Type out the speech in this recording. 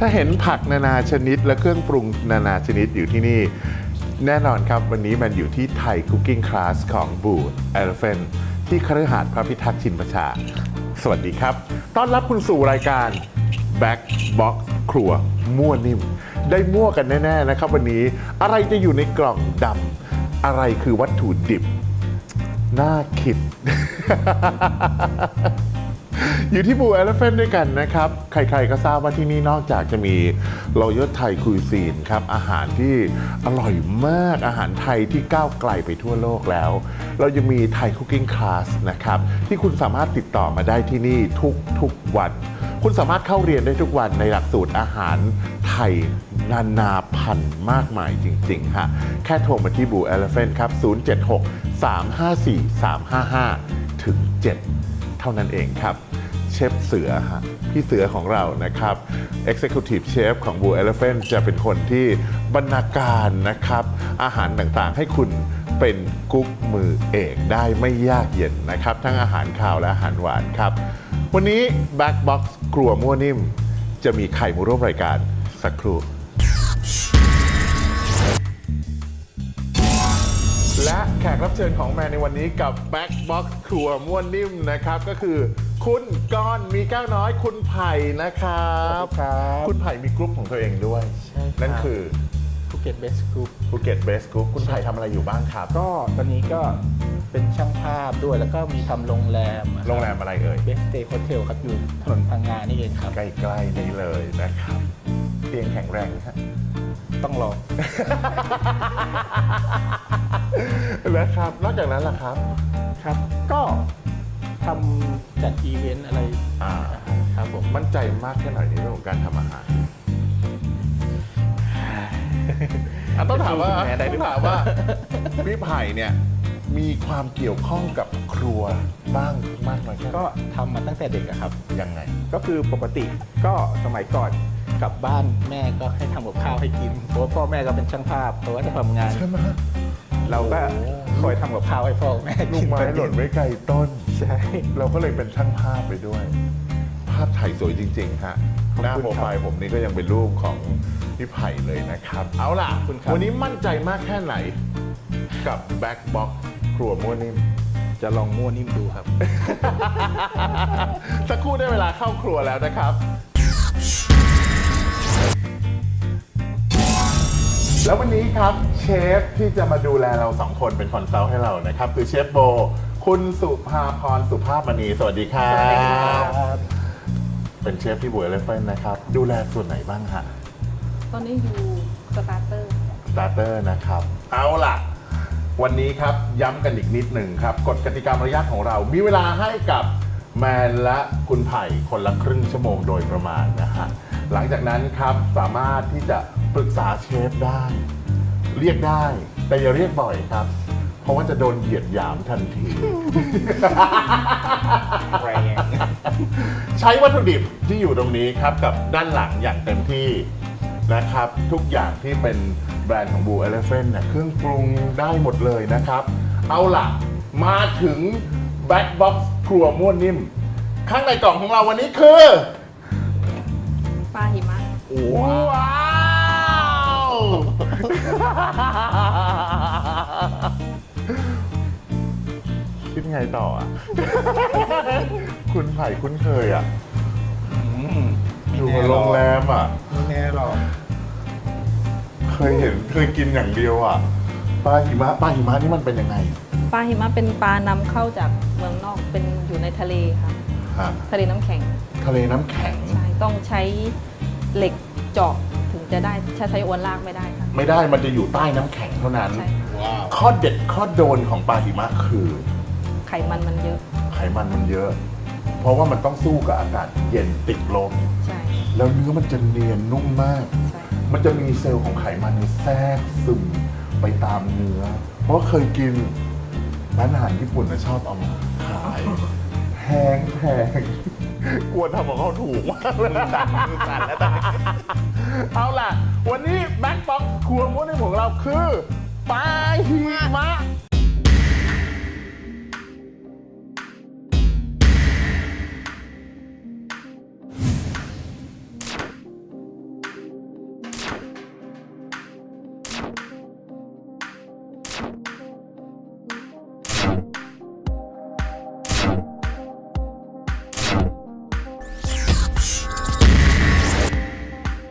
ถ้าเห็นผักนานาชนิดและเครื่องปรุงนานาชนิดอยู่ที่นี่ แน่นอนครับวันนี้มันอยู่ที่ไทยคุกกิ้งคลาสของบูธเอลเฟนที่คฤหาสน์พระพิทักษ์ชินประชา สวัสดีครับ ต้อนรับคุณสู่รายการ Back Box ครัวมั่วนิ่ม ได้มั่วกันแน่ ๆ นะครับ วันนี้อะไรจะอยู่ในกล่องดำอะไรคือวัตถุดิบ น่าคิด อยู่ที่บูเอลเฟนด้วยกันนะครับ ใครๆก็ทราบว่าที่นี่นอกจากจะมีรอยไทยคุยซีนครับ อาหารที่อร่อยมากอาหารไทยที่ก้าวไกลไปทั่วโลกแล้ว เรายังมีไทยคุกกิ้งคลาสนะครับ ที่คุณสามารถติดต่อมาได้ที่นี่ทุกๆวัน คุณสามารถเข้าเรียนได้ทุกวันในหลักสูตรอาหารไทยนานาพันธุ์มากมายจริง ๆ ฮะ แค่โทรมาที่บูเอลเฟนครับ 076 354 355 ถึง 7 เท่านั้นเองครับ เชฟเสือฮะพี่เสือของเรานะครับ Executive Chef ของ Blue Elephant จะเป็นคนที่บรรณาการนะครับ อาหารต่างๆให้คุณเป็นกุ๊กมือเอกได้ไม่ยากเย็นนะครับ ทั้งอาหารข้าวและอาหารหวานครับ วันนี้ Back Box ครัวมั่วนิ่ม จะมีไข่มาร่วมรายการสักครู่ และแขกรับเชิญของแมนในวันนี้กับ Back Box ครัวม่วนนิ่มนะครับ ก็คือคุณกรณ์มีแก้วน้อยคุณไผ่นะครับครับคุณไผ่มีกรุ๊ปของตัวเองด้วย ใช่ครับนั่นคือภูเก็ตเบสกรุ๊ปภูเก็ตเบสกรุ๊ปคุณไผ่ทำอะไรอยู่บ้างครับ ก็ตอนนี้ก็เป็นช่างภาพด้วยแล้วก็มีทำโรงแรมโรงแรมอะไรเอ่ย เบสเตย์โฮเทลครับอยู่ถนนพังงานี่เองครับ ใกล้ๆนี้เลยนะครับ เตียงแข็งแรงฮะต้องลอง ครับครับ ก็ทำจัดอีเวนต์อะไรอ่าครับผมมั่นใจมากแค่ไหนในเรื่องของการทำอาหารอะต้องถามว่าจะสู้คุณแม่ได้หรือต้องเปล่าถามว่าพี่ไผ่เนี่ยมีความเกี่ยวข้องกับครัวบ้างมากน้อยแค่ไหนก็ทำมาตั้งแต่เด็กอะครับ ยังไง ก็คือปกติก็สมัยก่อนกลับบ้านแม่ก็ให้ทำกับข้าวให้กินเพราะว่าพ่อแม่ก็เป็นช่างภาพเพราะว่าจะทำงานใช่ไหม เราก็โอ้คอยทำกับข้าวให้พ่อแม่ลูกิกนไม้หล่นไม่ไกลต้น ใช่ เราก็เลยเป็นช่างภาพไปด้วย ภาพถ่ายสวยจริง ๆ ฮะขอบคุณหน้าโปรไฟล์ครับผมนี่ก็ยังเป็นรูปของพี่ไผ่เลยนะครับ เอาล่ะขอบคุณครับวันนี้มั่นใจมากแค่ไหน กับ Back Box ครัวมั่วนิ่มจะลองมั่วนิ่มดูครับ สักครู่ได้เวลาเข้าครัวแล้วนะครับ แล้ววันนี้ครับเชฟที่จะมาดูแลเราสองคนเป็นคอนซัลท์ให้เรานะครับ คือเชฟโบ คุณสุภาพรสุภาพมณีสวัสดีครับเป็นเชฟที่บัวเลฟเฟนนะครับ ดูแลส่วนไหนบ้างฮะตอนนี้อยู่สตาร์เตอร์สตาร์เตอร์นะครับ เอาล่ะ วันนี้ครับย้ำกันอีกนิดหนึ่งครับกฎกติกามารยาทของเรา มีเวลาให้กับแมนและคุณไผ่คนละครึ่งชั่วโมงโดยประมาณนะฮะ หลังจากนั้นครับสามารถที่จะปรึกษาเชฟได้ เรียกได้ แต่อย่าเรียกบ่อยครับ เพราะว่าจะโดนเหยียดหยามทันที แรงใช้วัตถุดิบที่อยู่ตรงนี้ครับกับด้านหลังอย่างเต็มที่นะครับ ทุกอย่างที่เป็นแบรนด์ของ Blue Elephant เนี่ยเครื่องปรุงได้หมดเลยนะครับ เอาล่ะ มาถึง Back Box ครัวม่วนนิ่ม ข้างในกล่องของเราวันนี้คือป ลาหิมะว้าวคิดไงต่ออะ คุณไผ่คุ้นเคยอะ อยู่กับโรงแรมอะ ไม่แน่หรอกเคยเห็นเคยกินอย่างเดียวอะปลาหิมะปลาหิมะนี่มันเป็นยังไงปลาหิมะเป็นปลานำเข้าจากเมืองนอกเป็นอยู่ในทะเลค่ะฮะทะเลน้ำแข็งทะเลน้ำแข็ง ใช่ต้องใช้ เหล็กเจาะถึงจะได้ถ้าใช้อวนลากไม่ได้ค่ะ ไม่ได้มันจะอยู่ใต้น้ำแข็งเท่านั้น ใช่ ว้าวข้อเด็ดข้อโดนของปลาหิมะคือ ไขมันมันเยอะไขมันมันเยอะ เพราะว่ามันต้องสู้กับอากาศเย็นติดลม ใช่แล้วเนื้อมันจะเนียนนุ่มมาก ใช่มันจะมีเซลล์ของไขมันแทรกซึมไปตามเนื้อ เพราะเคยกินร้านอาหารญี่ปุ่นนะชอบเอามาขายแพ งแพงกลัวทำของเขาถูกมากเลยมือสั่นแล้วตอนนี้เอาล่ะ วันนี้แบ็คบ็อกครัวม้วนในของเราคือปลาหิมะ